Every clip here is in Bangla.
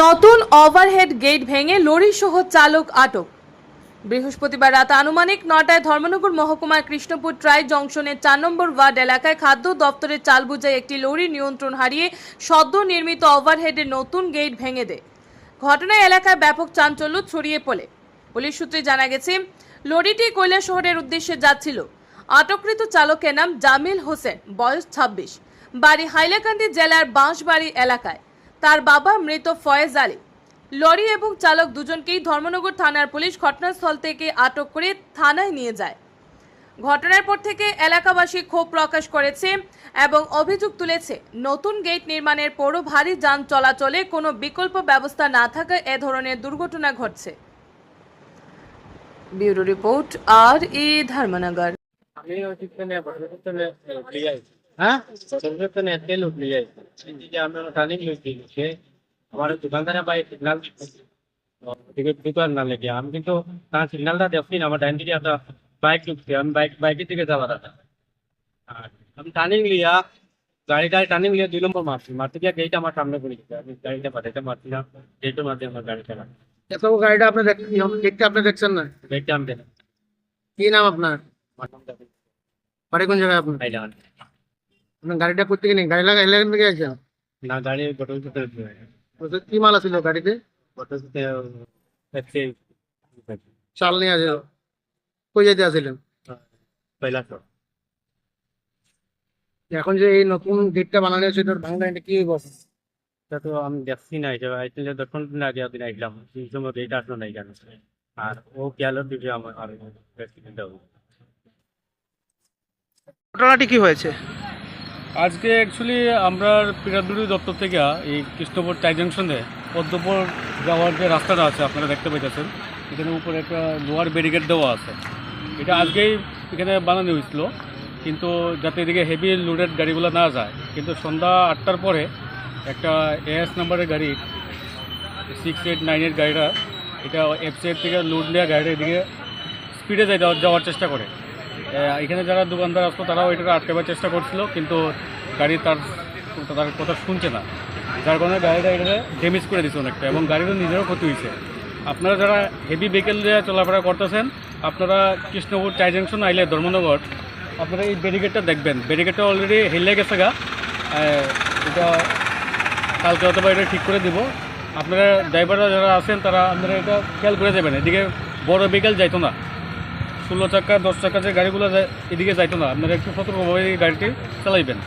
নতুন ওভারহেড গেট ভেঙে লরি সহ চালক আটক। বৃহস্পতিবার রাত আনুমানিক নটায় ধর্মনগর মহকুমার কৃষ্ণপুর ট্রাই জংশনের চার নম্বর ওয়ার্ড এলাকায় খাদ্য দপ্তরের চাল বোঝাই একটি লরি নিয়ন্ত্রণ হারিয়ে সদ্য নির্মিত ওভারহেডের নতুন গেট ভেঙে দেয়। ঘটনায় এলাকায় ব্যাপক চাঞ্চল্য ছড়িয়ে পড়ে। পুলিশ সূত্রে জানা গেছে, লরিটি কৈলা শহরের উদ্দেশ্যে যাচ্ছিল। আটককৃত চালকের নাম জামিল হোসেন, বয়স ছাব্বিশ, বাড়ি হাইলাকান্দি জেলার বাঁশবাড়ি এলাকায়। তার বাবা মৃত ফয়েজ আলী। লরি এবং চালক দুজনকেই ধর্মনগর থানার পুলিশ ঘটনাস্থল থেকে আটক করে থানায় নিয়ে যায়। ঘটনার পর থেকে এলাকাবাসী ক্ষোভ প্রকাশ করেছে এবং অভিযোগ তুলেছে, নতুন গেট নির্মাণের পরও ভারী যান চলাচলে কোনো বিকল্প ব্যবস্থা না থাকায় এ ধরনের দুর্ঘটনা ঘটছে। ব্যুরো রিপোর্ট, আর এ ধর্মনগর। বড়দের তেল উঠ লিয়ে যে আমি টার্নিং লুই দিয়েছে আমার দোকানদারে ভাই সিগন্যাল টিকিট দোকান না লেগে আমি কিন্তু তার সিগন্যালটা দেখছি না আমার ডাইন দিকে একটা বাইক ঢুকছে। আমি বাইক বাইকের দিকে যাওয়ার আছে আমি টার্নিং লিয়া গাড়িটা টার্নিং লিয়া দুই নম্বর মারছি। মারতে গিয়ে গেট আমার সামনে পড়ে গেছে। আমি গাড়িটা পাঠাইতে মারছি না। গেটের মাধ্যমে আমার গাড়ি এত গাড়িটা আপনি দেখ আপনি দেখছেন না? গেটটা আমি কি নাম আপনার? বাড়ি কোন জায়গায় আপনার? গাড়িটা করতে গেলেন গাড়ি লাগা থেকে আছে? না গাড়ি ভিতরে ওতে কি মাল আছিল গাড়িতে? ভিতরে চাল নিয়ে আছে কই যেতে তো এখন যে এই নতুন গেটটা বানানো হয়েছে এটার ভাঙা এটা কি হইব? এটা তো আমি দেখছি না এটা আইছিলে দর্শন দিন আগে দিন আইলাম। সেই সময় এটা আসলো নাই কেন আর ও গেল দিকে আমার আর ঘটনাটি কি হয়েছে? আজকে অ্যাকচুয়ালি আমরা পিরাদুরি দপ্তর থেকে এই কৃষ্ণপুর টাই জংশনে পদ্মপুর যাওয়ার যে রাস্তাটা আছে, আপনারা দেখতে পাইতেছেন এখানে উপরে একটা লোহার ব্যারিকেড দেওয়া আছে। এটা আজকেই এখানে বানানো হয়েছিল। কিন্তু যাতে এদিকে হেভি লোডেড গাড়িগুলো না যায়, কিন্তু সন্ধ্যা আটটার পরে একটা এএস নাম্বারের গাড়ি সিক্স এইট নাইনের গাড়িটা, এটা এফসিএর থেকে লোড নেওয়া গাড়িটা এদিকে স্পিডে যাই যাওয়ার চেষ্টা করে। এখানে যারা দোকানদার আসতো, তারাও এটাকে আটকাবার চেষ্টা করছিল, কিন্তু গাড়ি তার তার কথা শুনছে না। যার কারণে গাড়িটা এটাকে ড্যামেজ করে দিচ্ছে অনেকটা, এবং গাড়িরও নিজেরও ক্ষতি হয়েছে। আপনারা যারা হেভি ভেহিকেল দিয়ে চলাফেরা করতেছেন, আপনারা কৃষ্ণপুর চাই জাংশন আইলে ধর্মনগর, আপনারা এই ব্যারিকেডটা দেখবেন। ব্যারিকেডটা অলরেডি হেলে গেছে গা। এটা কালকে অথবা এটা ঠিক করে দিব। আপনারা ড্রাইভাররা যারা আছেন, তারা আপনারা এটা খেয়াল করে যাবেন। এদিকে বড় ভেহিকেল যাইতো না। ষোলো চাকা দশ চাকা যে গাড়িগুলো যায় এদিকে যাইতো না। আপনারা একটু সতর্কভাবে এই গাড়িটি চালাইবেন।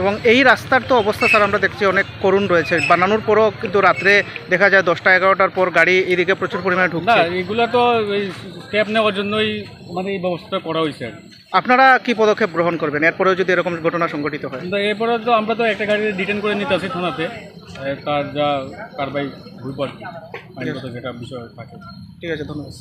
এবং এই রাস্তার তো অবস্থা স্যার আমরা দেখছি অনেক করুণ রয়েছে। বানানোর পরও কিন্তু রাত্রে দেখা যায় দশটা এগারোটার পর গাড়ি এদিকে প্রচুর পরিমাণে না ঢুকছে এগুলা তো এই স্টেপ নেওয়ার জন্যই মানে এই ব্যবস্থা করা হয়েছে। আপনারা কি পদক্ষেপ গ্রহণ করবেন? এরপরেও যদি এরকম ঘটনা সংঘটিত হয়। এরপরে তো আমরা তো একটা গাড়ি ডিটেন করে নিতে আসি থানাতে তার যা কারবাই ভুল আর যেটা বিষয় থাকে। ঠিক আছে ধন্যবাদ